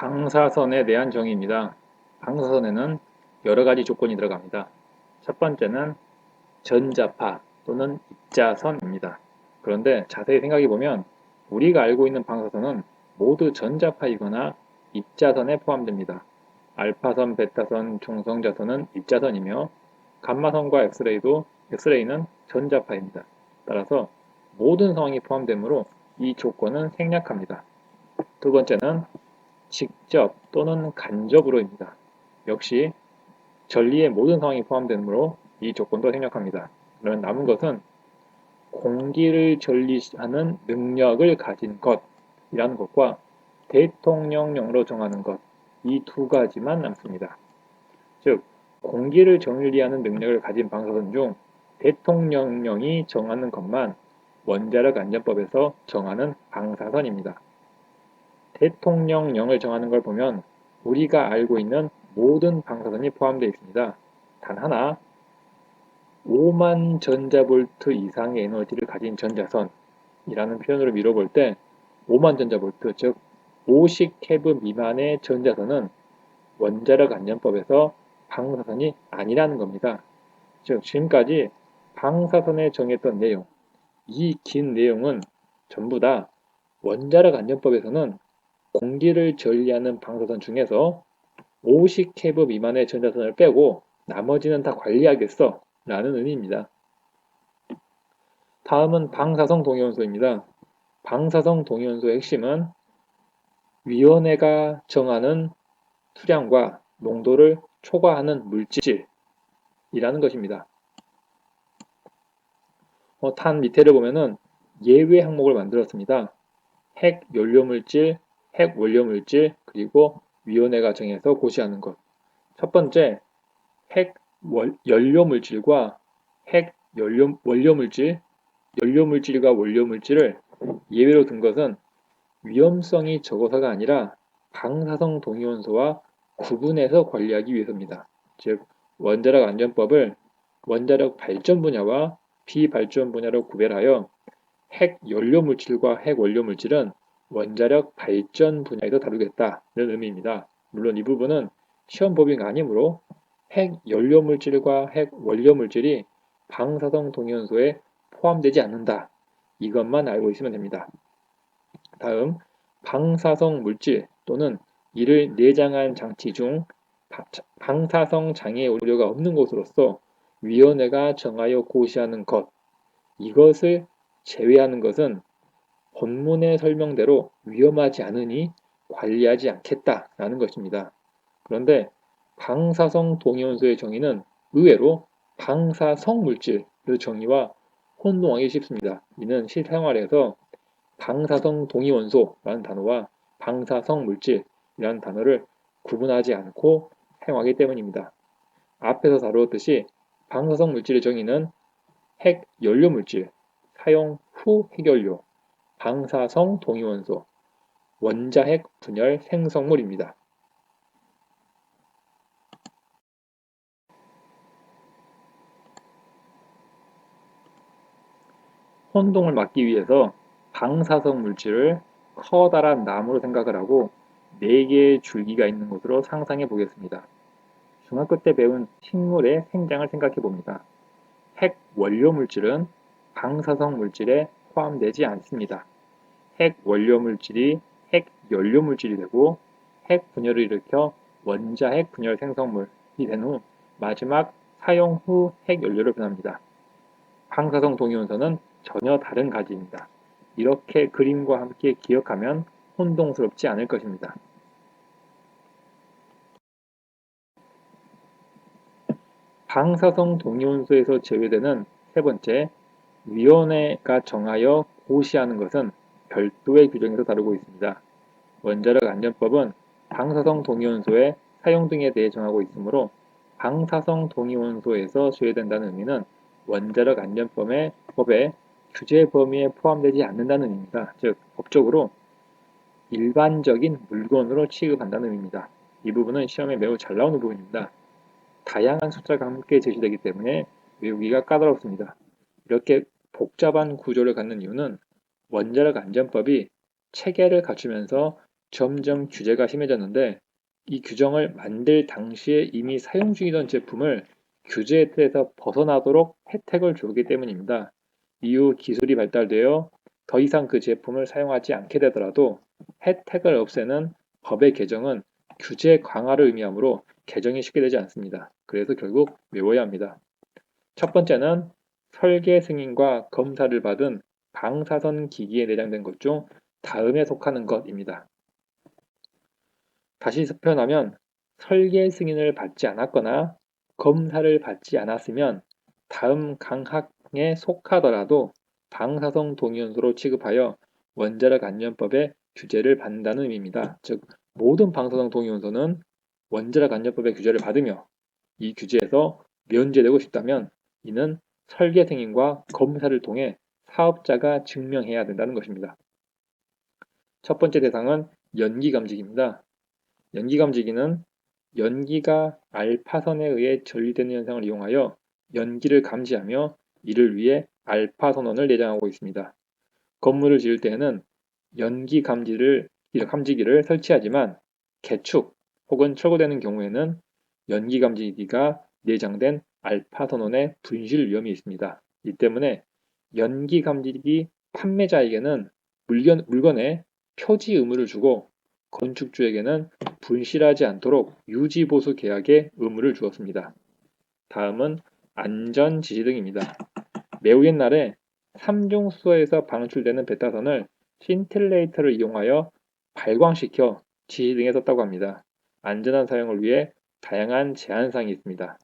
방사선에 대한 정의입니다. 방사선에는 여러 가지 조건이 들어갑니다. 첫 번째는 전자파 또는 입자선입니다. 그런데 자세히 생각해 보면 우리가 알고 있는 방사선은 모두 전자파이거나 입자선에 포함됩니다. 알파선, 베타선, 중성자선은 입자선이며 감마선과 엑스레이도 엑스레이는 전자파입니다. 따라서 모든 상황이 포함되므로 이 조건은 생략합니다. 두 번째는 직접 또는 간접으로입니다. 역시 전리의 모든 상황이 포함되므로 이 조건도 생략합니다. 그러면 남은 것은 공기를 전리하는 능력을 가진 것이라는 것과 대통령령으로 정하는 것, 이 두 가지만 남습니다. 즉, 공기를 전리하는 능력을 가진 방사선 중 대통령령이 정하는 것만 원자력 안전법에서 정하는 방사선입니다. 대통령령을 정하는 걸 보면 우리가 알고 있는 모든 방사선이 포함되어 있습니다. 단 하나, 5만 전자볼트 이상의 에너지를 가진 전자선이라는 표현으로 밀어볼 때 5만 전자볼트, 즉 50케브 미만의 전자선은 원자력 안전법에서 방사선이 아니라는 겁니다. 즉 지금까지 방사선에 정했던 내용, 이 긴 내용은 전부 다 원자력 안전법에서는 공기를 전리하는 방사선 중에서 50 케브 미만의 전자선을 빼고 나머지는 다 관리하겠어 라는 의미입니다. 다음은 방사성 동위원소입니다. 방사성 동위원소의 핵심은 위원회가 정하는 수량과 농도를 초과하는 물질이라는 것입니다. 어, 탄 밑에를 보면은 예외 항목을 만들었습니다. 핵 연료물질, 핵 원료 물질, 그리고 위원회가 정해서 고시하는 것. 첫 번째, 핵 월, 연료 물질과 핵 연료, 원료 물질, 연료 물질과 원료 물질을 예외로 둔 것은 위험성이 적어서가 아니라 방사성 동위원소와 구분해서 관리하기 위해서입니다. 즉, 원자력 안전법을 원자력 발전 분야와 비발전 분야로 구별하여 핵 연료 물질과 핵 원료 물질은 원자력 발전 분야에서 다루겠다는 의미입니다. 물론 이 부분은 시험 법인 아니므로 핵 연료 물질과 핵 원료 물질이 방사성 동위원소에 포함되지 않는다. 이것만 알고 있으면 됩니다. 다음 방사성 물질 또는 이를 내장한 장치 중 방사성 장애 우려가 없는 것으로서 위원회가 정하여 고시하는 것 이것을 제외하는 것은 본문의 설명대로 위험하지 않으니 관리하지 않겠다라는 것입니다. 그런데 방사성 동위원소의 정의는 의외로 방사성 물질의 정의와 혼동하기 쉽습니다. 이는 실생활에서 방사성 동위원소라는 단어와 방사성 물질이라는 단어를 구분하지 않고 사용하기 때문입니다. 앞에서 다루었듯이 방사성 물질의 정의는 핵 연료 물질, 사용 후 핵연료, 방사성 동위원소, 원자핵 분열 생성물입니다. 혼동을 막기 위해서 방사성 물질을 커다란 나무로 생각을 하고 4개의 줄기가 있는 것으로 상상해 보겠습니다. 중학교 때 배운 식물의 생장을 생각해 봅니다. 핵 원료 물질은 방사성 물질에 포함되지 않습니다. 핵 원료 물질이 핵 연료 물질이 되고 핵 분열을 일으켜 원자핵 분열 생성물이 된 후 마지막 사용 후 핵 연료로 변합니다. 방사성 동위원소는 전혀 다른 가지입니다. 이렇게 그림과 함께 기억하면 혼동스럽지 않을 것입니다. 방사성 동위원소에서 제외되는 세 번째, 위원회가 정하여 고시하는 것은 별도의 규정에서 다루고 있습니다. 원자력 안전법은 방사성 동위원소의 사용 등에 대해 정하고 있으므로 방사성 동위원소에서 제외된다는 의미는 원자력 안전법의 법의 규제 범위에 포함되지 않는다는 의미입니다. 즉 법적으로 일반적인 물건으로 취급한다는 의미입니다. 이 부분은 시험에 매우 잘 나오는 부분입니다. 다양한 숫자가 함께 제시되기 때문에 외우기가 까다롭습니다. 이렇게 복잡한 구조를 갖는 이유는 원자력 안전법이 체계를 갖추면서 점점 규제가 심해졌는데 이 규정을 만들 당시에 이미 사용 중이던 제품을 규제의 틀에서 벗어나도록 혜택을 주기 때문입니다. 이후 기술이 발달되어 더 이상 그 제품을 사용하지 않게 되더라도 혜택을 없애는 법의 개정은 규제 강화를 의미하므로 개정이 쉽게 되지 않습니다. 그래서 결국 외워야 합니다. 첫 번째는 설계 승인과 검사를 받은 방사선 기기에 내장된 것 중 다음에 속하는 것입니다. 다시 표현하면 설계 승인을 받지 않았거나 검사를 받지 않았으면 다음 강학에 속하더라도 방사성 동위원소로 취급하여 원자력 안전법의 규제를 받는다는 의미입니다. 즉 모든 방사성 동위원소는 원자력 안전법의 규제를 받으며 이 규제에서 면제되고 싶다면 이는 설계 승인과 검사를 통해 사업자가 증명해야 된다는 것입니다. 첫 번째 대상은 연기 감지기입니다. 연기 감지기는 연기가 알파선에 의해 전리되는 현상을 이용하여 연기를 감지하며 이를 위해 알파 선원을 내장하고 있습니다. 건물을 지을 때에는 연기 감지를, 감지기를 설치하지만 개축 혹은 철거되는 경우에는 연기 감지기가 내장된 알파 선원의 분실 위험이 있습니다. 이 때문에 연기 감지기 판매자에게는 물건, 물건에 표지 의무를 주고 건축주에게는 분실하지 않도록 유지보수 계약의 의무를 주었습니다. 다음은 안전 지시 등입니다. 매우 옛날에 삼중수소에서 방출되는 베타선을 신틸레이터를 이용하여 발광시켜 지시 등에 썼다고 합니다. 안전한 사용을 위해 다양한 제한사항이 있습니다.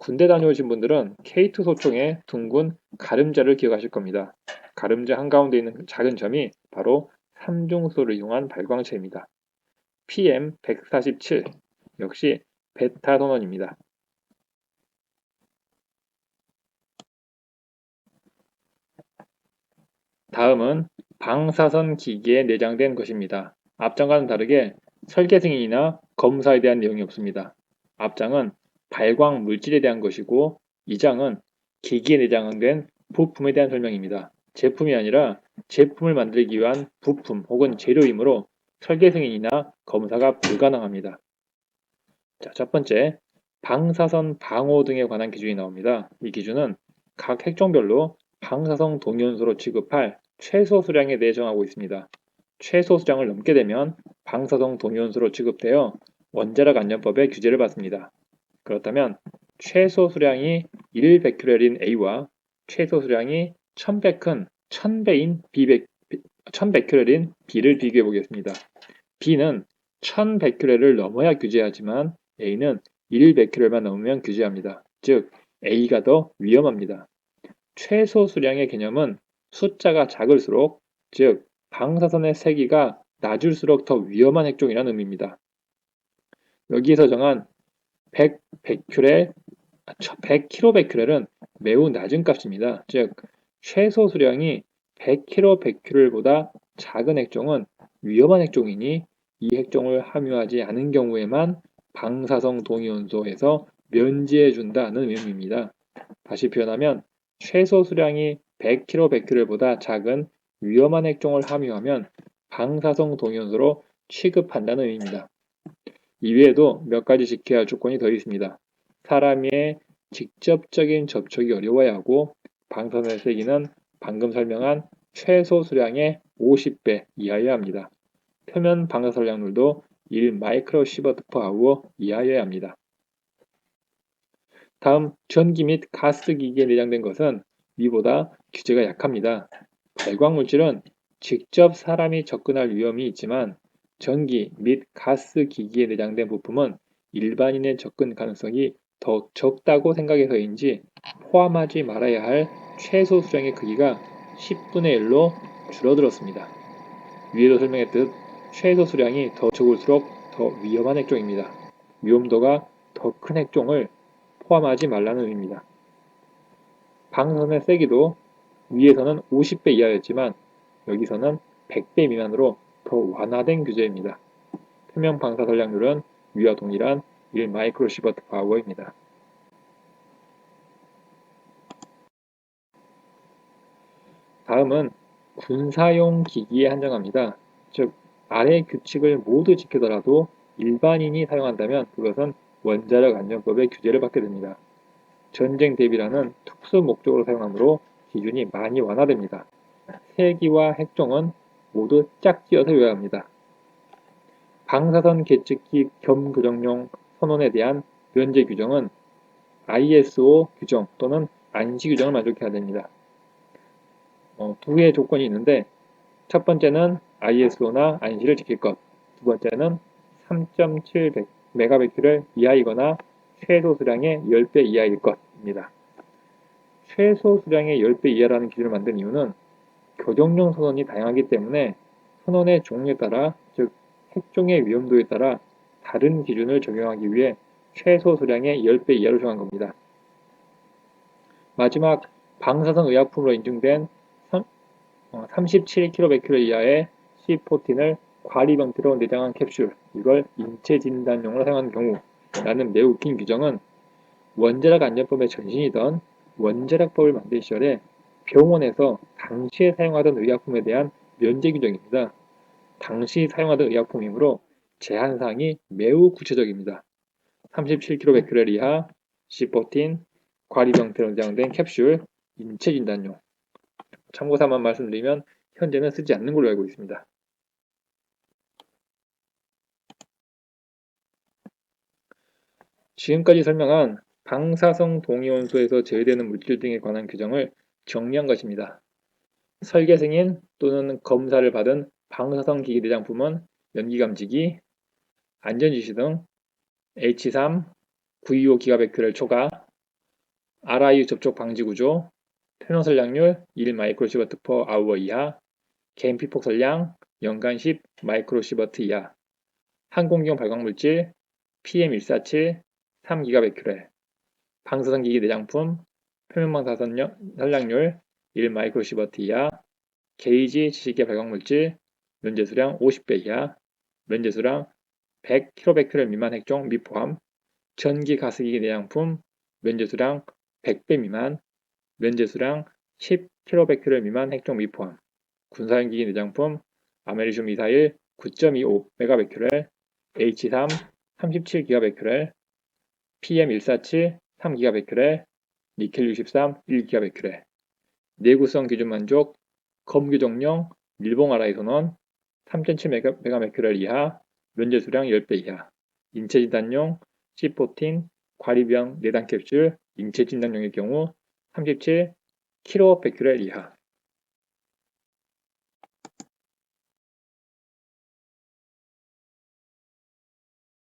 군대 다녀오신 분들은 K2 소총의 둥근 가름자를 기억하실 겁니다. 가름자 한가운데 있는 작은 점이 바로 삼중수소를 이용한 발광체입니다. PM147 역시 베타 선원입니다. 다음은 방사선 기기에 내장된 것입니다. 앞장과는 다르게 설계 승인이나 검사에 대한 내용이 없습니다. 앞장은 발광 물질에 대한 것이고 이 장은 기기에 내장된 부품에 대한 설명입니다. 제품이 아니라 제품을 만들기 위한 부품 혹은 재료이므로 설계 승인이나 검사가 불가능합니다. 자, 첫 번째, 방사선 방호 등에 관한 기준이 나옵니다. 이 기준은 각 핵종별로 방사성 동위원소로 취급할 최소 수량에 대해 정하고 있습니다. 최소 수량을 넘게 되면 방사성 동위원소로 취급되어 원자력 안전법의 규제를 받습니다. 그렇다면 최소 수량이 1베큐렐인 A와 최소 수량이 1100은 1000배인 B 1100큐렐인 B를 비교해 보겠습니다. B는 1000베큐렐을 넘어야 규제하지만 A는 1베큐렐만 넘으면 규제합니다. 즉 A가 더 위험합니다. 최소 수량의 개념은 숫자가 작을수록 즉 방사선의 세기가 낮을수록 더 위험한 핵종이라는 의미입니다. 여기에서 정한 100 베큐렐, 100kbecquerel은 매우 낮은 값입니다. 즉 최소 수량이 100kbecquerel보다 작은 핵종은 위험한 핵종이니 이 핵종을 함유하지 않은 경우에만 방사성 동위원소에서 면제해 준다는 의미입니다. 다시 표현하면 최소 수량이 100kbecquerel보다 작은 위험한 핵종을 함유하면 방사성 동위원소로 취급한다는 의미입니다. 이외에도 몇 가지 지켜야 할 조건이 더 있습니다. 사람의 직접적인 접촉이 어려워야 하고 방사선의 세기는 방금 설명한 최소 수량의 50배 이하여야 합니다. 표면 방사선량률도 1 마이크로 시버트 퍼 아우어 이하여야 합니다. 다음 전기 및 가스 기기에 내장된 것은 위보다 규제가 약합니다. 발광 물질은 직접 사람이 접근할 위험이 있지만 전기 및 가스 기기에 내장된 부품은 일반인의 접근 가능성이 더 적다고 생각해서인지 포함하지 말아야 할 최소 수량의 크기가 10분의 1로 줄어들었습니다. 위에도 설명했듯 최소 수량이 더 적을수록 더 위험한 핵종입니다. 위험도가 더 큰 핵종을 포함하지 말라는 의미입니다. 방선의 세기도 위에서는 50배 이하였지만 여기서는 100배 미만으로 더 완화된 규제입니다. 표면 방사 전량률은 위와 동일한 1 마이크로시버트 파워입니다. 다음은 군사용 기기에 한정합니다. 즉 아래 규칙을 모두 지키더라도 일반인이 사용한다면 그것은 원자력 안전법의 규제를 받게 됩니다. 전쟁 대비라는 특수 목적으로 사용하므로 기준이 많이 완화됩니다. 세기와 핵종은 모두 짝지어서 외워야 합니다. 방사선 계측기 겸 교정용 선원에 대한 면제 규정은 ISO 규정 또는 안시 규정을 만족해야 됩니다. 어, 두 개의 조건이 있는데 첫 번째는 ISO나 안시를 지킬 것, 두 번째는 3.7 메가베큐럴 이하이거나 최소 수량의 10배 이하일 것입니다. 최소 수량의 10배 이하라는 기준을 만든 이유는 교정용 선원이 다양하기 때문에 선원의 종류에 따라 즉 핵종의 위험도에 따라 다른 기준을 적용하기 위해 최소 수량의 10배 이하로 정한 겁니다. 마지막 방사선 의약품으로 인증된 37kbq 이하의 C14을 과립 형태로 내장한 캡슐, 이걸 인체 진단용으로 사용하는 경우 라는 매우 긴 규정은 원자력 안전법의 전신이던 원자력법을 만들 시절에 병원에서 당시에 사용하던 의약품에 대한 면제 규정입니다. 당시 사용하던 의약품이므로 제한사항이 매우 구체적입니다. 37kbq 이하 C14 과립 형태로 내장된 캡슐 인체 진단용 참고사만 말씀드리면 현재는 쓰지 않는 걸로 알고 있습니다. 지금까지 설명한 방사성 동위원소에서 제외되는 물질 등에 관한 규정을 정리한 것입니다. 설계 승인 또는 검사를 받은 방사성 기기 내장품은 연기감지기, 안전지시 등 H3, 925 기가베큐렐 초과, RIU 접촉 방지 구조, 태노 설량률 1 마이크로시버트 퍼 아우어 이하, 개인 피폭 설량 연간 10 마이크로시버트 이하, 항공기용 발광물질 PM147 3기가베큐렐, 방사선기기 내장품 표면방사선 설량률 1 마이크로시버트 이하, 게이지 지식계 발광물질 면제 수량 50배 이하, 면제 수량 100kbq 미만 핵종 미포함, 전기 가스기기 내장품 면제 수량 100배 미만, 면제 수량 10kbq 미만 핵종 미포함, 군사용기기 내장품 아메리슘 미사일 9.25메가베큐렐, H3 37기가베큐렐, PM147 3기가베큐렐, 니켈 63 1기가베큐렐, 내구성 기준 만족, 검규정용 밀봉 아라이 선원 3.7메가베큐렐 이하, 면제 수량 10배 이하, 인체 진단용 C14 과립형 내단 캡슐 인체 진단용의 경우 37 킬로베큐렐 이하